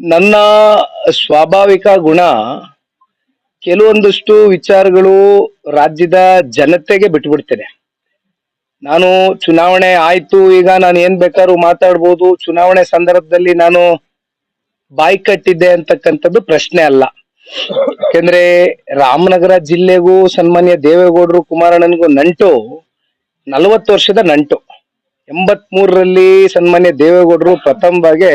ನನ್ನ ಸ್ವಾಭಾವಿಕ ಗುಣ ಕೆಲವೊಂದಷ್ಟು ವಿಚಾರಗಳು ರಾಜ್ಯದ ಜನತೆಗೆ ಬಿಟ್ಬಿಡ್ತೇನೆ ನಾನು ಚುನಾವಣೆ ಆಯ್ತು, ಈಗ ನಾನು ಏನ್ ಬೇಕಾದ್ರೂ ಮಾತಾಡ್ಬೋದು. ಚುನಾವಣೆ ಸಂದರ್ಭದಲ್ಲಿ ನಾನು ಬಾಯಿ ಕಟ್ಟಿದ್ದೆ ಅಂತಕ್ಕಂಥದ್ದು ಪ್ರಶ್ನೆ ಅಲ್ಲ. ಯಾಕೆಂದ್ರೆ ರಾಮನಗರ ಜಿಲ್ಲೆಗೂ ಸನ್ಮಾನ್ಯ ದೇವೇಗೌಡರು ಕುಮಾರಣ್ಣನಿಗೂ ನಂಟು, ನಲವತ್ತು ವರ್ಷದ ನಂಟು. ಎಂಬತ್ ಮೂರರಲ್ಲಿ ಸನ್ಮಾನ್ಯ ದೇವೇಗೌಡರು ಪ್ರಥಮವಾಗಿ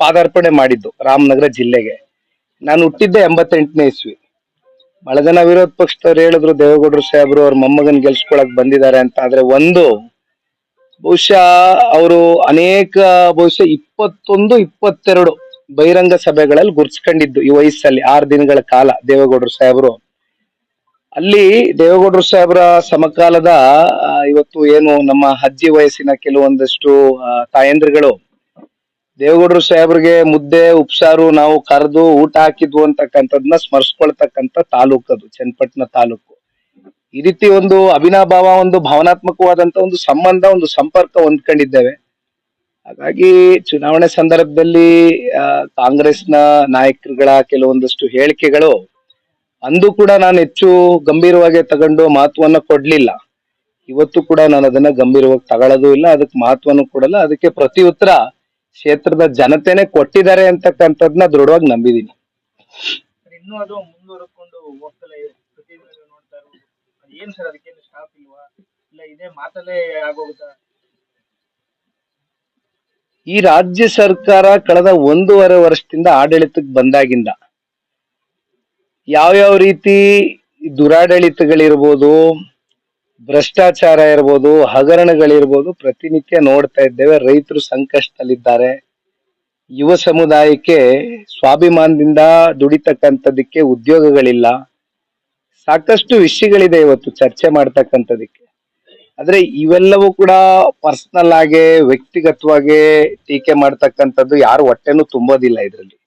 ಪಾದಾರ್ಪಣೆ ಮಾಡಿದ್ದು ರಾಮನಗರ ಜಿಲ್ಲೆಗೆ. ನಾನು ಹುಟ್ಟಿದ್ದೆ ಎಂಬತ್ತೆಂಟನೇ ಇಸ್ವಿ. ಬಹಳ ವಿರೋಧ ಪಕ್ಷದವ್ರು ಹೇಳಿದ್ರು, ದೇವೇಗೌಡರು ಸಾಹೇಬ್ರು ಅವ್ರ ಮೊಮ್ಮಗನ್ ಗೆಲ್ಸ್ಕೊಳಕ್ ಬಂದಿದ್ದಾರೆ ಅಂತ. ಆದ್ರೆ ಒಂದು, ಬಹುಶಃ ಅವರು ಅನೇಕ, ಬಹುಶಃ ಇಪ್ಪತ್ತೊಂದು, ಇಪ್ಪತ್ತೆರಡು ಬಹಿರಂಗ ಸಭೆಗಳಲ್ಲಿ ಗುರ್ಸ್ಕೊಂಡಿದ್ದು ಈ ವಯಸ್ಸಲ್ಲಿ, ಆರು ದಿನಗಳ ಕಾಲ ದೇವೇಗೌಡರು ಸಾಹೇಬರು. ಅಲ್ಲಿ ದೇವೇಗೌಡರು ಸಾಹೇಬರ ಸಮಕಾಲದ ಇವತ್ತು ಏನು ನಮ್ಮ ಅಜ್ಜಿ ವಯಸ್ಸಿನ ಕೆಲವೊಂದಷ್ಟು ತಾಯಂದ್ರುಗಳು ದೇವೇಗೌಡರು ಸಾಹೇಬ್ರಿಗೆ ಮುದ್ದೆ, ಉಪ್ಸಾರು ನಾವು ಕರೆದು ಊಟ ಹಾಕಿದ್ವು ಅಂತಕ್ಕಂಥದ್ನ ಸ್ಮರಿಸ್ಕೊಳ್ತಕ್ಕಂಥ ತಾಲೂಕು ಅದು, ಚನ್ನಪಟ್ಟಣ ತಾಲೂಕು. ಈ ರೀತಿ ಒಂದು ಅಭಿನಾಭಾವ ಒಂದು ಭಾವನಾತ್ಮಕವಾದಂತ ಒಂದು ಸಂಬಂಧ, ಒಂದು ಸಂಪರ್ಕ ಹೊಂದ್ಕೊಂಡಿದ್ದೇವೆ. ಹಾಗಾಗಿ ಚುನಾವಣೆ ಸಂದರ್ಭದಲ್ಲಿ ಕಾಂಗ್ರೆಸ್ನ ನಾಯಕರುಗಳ ಕೆಲವೊಂದಷ್ಟು ಹೇಳಿಕೆಗಳು, ಅಂದು ಕೂಡ ನಾನು ಹೆಚ್ಚು ಗಂಭೀರವಾಗಿ ತಗೊಂಡು ಮಹತ್ವವನ್ನು ಕೊಡ್ಲಿಲ್ಲ. ಇವತ್ತು ಕೂಡ ನಾನು ಅದನ್ನ ಗಂಭೀರವಾಗಿ ತಗೊಳ್ಳೋದು ಇಲ್ಲ, ಅದಕ್ಕೆ ಮಹತ್ವನು ಕೊಡಲ್ಲ, ಅದಕ್ಕೆ ಪ್ರತಿ ಉತ್ತರ ಕ್ಷೇತ್ರದ ಜನತೆನೆ ಕೊಟ್ಟಿದ್ದಾರೆ ಅಂತಕ್ಕಂಥದ್ನ ದೃಢವಾಗಿ ನಂಬಿದೀನಿ ಸರ್ ಇನ್ನೂ ಅದು ಮುಂದುವರೆಕೊಂಡು ಹೋಗ್ತಲೇ ಇದೆ. ಪ್ರತಿದಿನ ನೋಡ್ತಾ ಇರೋದು. ಅದು ಏನ್ ಸರ್ ಅದಕ್ಕೇನು ಸ್ಟಾಪ್ ಇಲ್ವಾ? ಇಲ್ಲ ಇದೇ ಮಾತಲ್ಲೇ ಆಗೋಗುತ್ತಾ? ಈ ರಾಜ್ಯ ಸರ್ಕಾರ ಕಳೆದ ಒಂದೂವರೆ ವರ್ಷದಿಂದ ಆಡಳಿತಕ್ಕೆ ಬಂದಾಗಿಂದ ಯಾವ್ಯಾವ ರೀತಿ ದುರಾಡಳಿತಗಳಿರ್ಬೋದು ಭ್ರಷ್ಟಾಚಾರ ಇರ್ಬೋದು, ಹಗರಣಗಳಿರ್ಬೋದು, ಪ್ರತಿನಿತ್ಯ ನೋಡ್ತಾ ಇದ್ದೇವೆ. ರೈತರು ಸಂಕಷ್ಟದಲ್ಲಿದ್ದಾರೆ. ಯುವ ಸಮುದಾಯಕ್ಕೆ ಸ್ವಾಭಿಮಾನದಿಂದ ದುಡಿತಕ್ಕಂಥದಕ್ಕೆ ಉದ್ಯೋಗಗಳಿಲ್ಲ. ಸಾಕಷ್ಟು ವಿಷಯಗಳಿದೆ ಇವತ್ತು ಚರ್ಚೆ ಮಾಡ್ತಕ್ಕಂಥದಕ್ಕೆ ಆದ್ರೆ ಇವೆಲ್ಲವೂ ಕೂಡ ಪರ್ಸನಲ್ ಆಗಿ, ವ್ಯಕ್ತಿಗತವಾಗಿ ಟೀಕೆ ಮಾಡ್ತಕ್ಕಂಥದ್ದು ಯಾರು ಹೊಟ್ಟೆನೂ ತುಂಬೋದಿಲ್ಲ ಇದರಲ್ಲಿ.